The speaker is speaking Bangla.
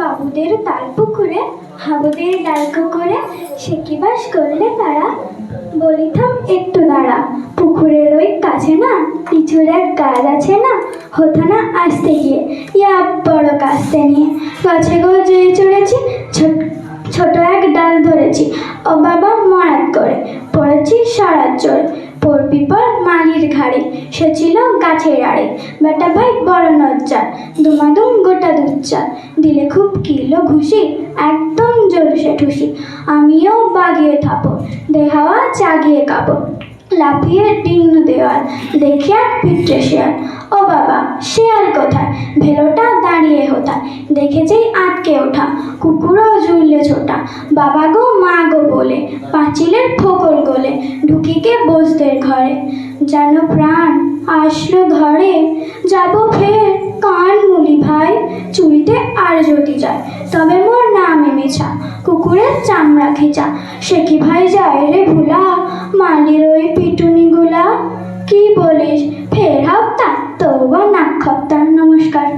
বাবুদের তাল পুকুরে, হাবুদের ডাল কুকুরে সে কি বাস করলে তারা। বলিতাম, একটু দাঁড়া, পুকুরের ওই কাছে না, পিছুর এক গাছ আছে না হতো না আসতে গিয়ে, ইয়া বড় কাস্তে নিয়ে। গাছে গো যেয়ে চড়েছি, ছোট এক ডাল ধরেছি, ও বাবা মরাত করে, পড়েছি সারাত জোরে, পড়বি পর মালির ঘাড়ে। সে ছিল গাছের আড়ে। বেটা ভাই বড় নজ্জার, দুমাদুম গোটা দুচ্চার দিলে খুব কিলো ঘুষি, একদম জলসে ঠুসি। আমিও বাগিয়ে থাপো দেহাওয়া চাগিয়ে কাপড় লাফিয়ে ডিঙ্গ দেওয়াল দেখিয়া পিঠে শেয়াল। ও বাবা, শেয়াল কোথায়? ভেলোটা দাঁড়িয়ে হোতা দেখেছেই আটকে ওঠা, কুকুরও ঝুললে ছোটা। বাবা গো, মা গো বলে, পাঁচিলের ফোকর গোলে, ঢুকিকে বসদের ঘরে। যেন প্রাণ আসলো ধরে যাব ফের কান মুলি ভাই। চুরিতে আর যদি যায়, তবে মোর নাম এমেছা, কুকুরের চামড়া খেচা সে কি ভাই যায় রে ভুলা, মালির ওই পিটুনিগুলা কি বলিস, ফের হপ্তা তবুও নাক হপ্তা নমস্কার।